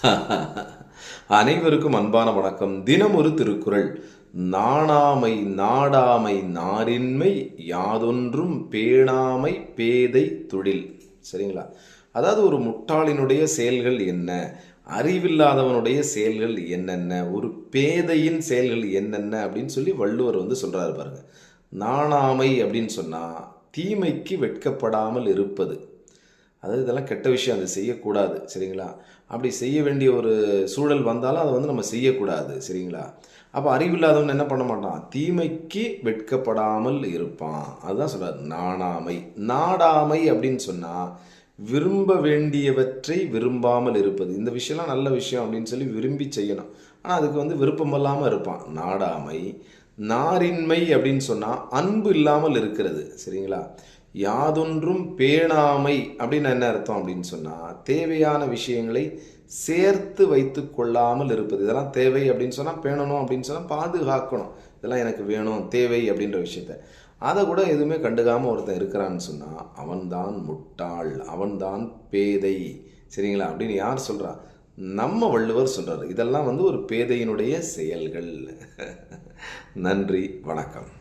அனைவருக்கும் அன்பான வணக்கம். தினம் ஒரு திருக்குறள். நாணாமை நாடாமை நாரின்மை யாதொன்றும் பேணாமை பேதை தொழில். சரிங்களா? அதாவது ஒரு முட்டாளினுடைய செயல்கள் என்ன? அறிவில்லாதவனுடைய செயல்கள் என்னென்ன? ஒரு பேதையின் செயல்கள் என்னென்ன? அப்படின்னு சொல்லி வள்ளுவர் வந்து சொல்கிறாரு பாருங்க. நாணாமை அப்படின்னு சொன்னால் தீமைக்கு வெட்கப்படாமல் இருப்பது. அதாவது இதெல்லாம் கெட்ட விஷயம் அது செய்யக்கூடாது சரிங்களா? அப்படி செய்ய வேண்டிய ஒரு சூழல் வந்தாலும் அதை வந்து நம்ம செய்யக்கூடாது சரிங்களா? அப்போ அறிவில்லாதவன் என்ன பண்ண மாட்டான்? தீமைக்கு வெட்கப்படாமல் இருப்பான். அதுதான் சொல்கிறார் நாணாமை. நாடாமை அப்படின்னு சொன்னால் விரும்ப வேண்டியவற்றை விரும்பாமல் இருப்பது. இந்த விஷயம்லாம் நல்ல விஷயம் அப்படின்னு சொல்லி விரும்பி செய்யணும். ஆனால் அதுக்கு வந்து விருப்பம் இல்லாமல் இருப்பான். நாடாமை நாரின்மை அப்படின்னு சொன்னால் அன்பு இல்லாமல் இருக்கிறது சரிங்களா? யாதொன்றும் பேணாமை அப்படின்னு என்ன அர்த்தம் அப்படின்னு சொன்னால் தேவையான விஷயங்களை சேர்த்து வைத்து கொள்ளாமல் இருப்பது. இதெல்லாம் தேவை அப்படின்னு சொன்னால் பேணணும் அப்படின்னு சொன்னால் பாதுகாக்கணும். இதெல்லாம் எனக்கு வேணும் தேவை அப்படின்ற விஷயத்த. அதை கூட எதுவுமே கண்டுக்காமல் ஒருத்தன் இருக்கிறான்னு சொன்னால் அவன்தான் முட்டாள் அவன்தான் பேதை. சரிங்களா? அப்படின்னு யார் சொல்கிறா நம்ம வள்ளுவர் சொல்கிறார் இதெல்லாம் வந்து ஒரு பேதையினுடைய செயல்கள். நன்றி வணக்கம்.